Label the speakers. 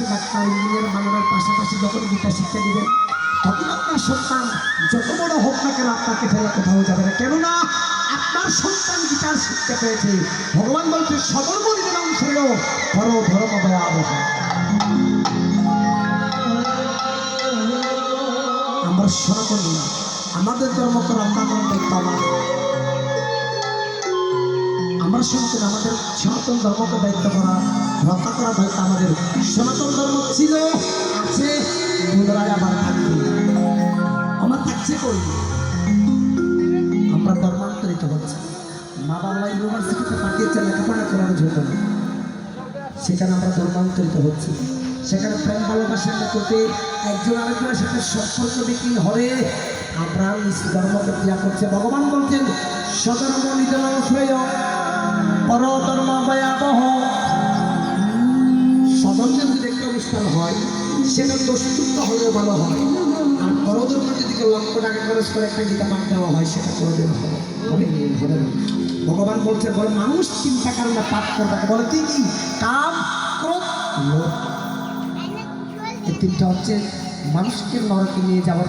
Speaker 1: হচ্ছে doctor engineer বানানোর পাশাপাশি যখন গীতা শিক্ষা দিবেন, তখন আপনার সন্তান যত বড় হোক না কেন আপনাকে ফেলে কোথাও যাবে না। কেননা আপনার সন্তান গীতার শিক্ষা পেয়েছে। ভগবান বলছে সবর্মনিজন অংশের পর ধর্ম ভয়াবহ আমরা সনাতনী আমাদের ধর্ম তো রক্ষা করার দায়িত্ব আমাদের আমরা সনাতন আমাদের সনাতন ধর্মকে দায়িত্ব করা, রক্ষা করার দায়িত্ব আমাদের। সনাতন ধর্ম ছিল, আছে আবার থাকবে। আমার থাকছে কই? আমরা ধর্মান্তরিত হচ্ছে। মা বাবা ইউনিভার্সিটিতে পাঠিয়েছে, লেখাপড়া জন্য। সেখানে আমরা ধর্মান্তরিত হচ্ছি। সেখানে প্রেম ভালোবাসার মধ্যে একজন আরেকজনের সাথে সম্পর্ক বিক্রি হবে আমরা ধর্মকে ক্রিয়া করছে। ভগবান বলছেন সধর্ম নিজন শ্রেয় পর ধর্ম ভয়াবহ সধর্মের যদি একটা অনুষ্ঠান হয়, সেটা দোষযুক্ত হলে ভালো হয়। আর পরধর্ম যদি কেউ লক্ষ টাকা খরচ করে একটা গীতা পাঠ দেওয়া সেটা ভগবান বলছে, বলে, মানুষ চিন্তা কারণে পাঠ করবে বলে, কি কাম ক্রোধ তিনটা হচ্ছে, মানুষকে নরকে নিয়ে যাওয়ার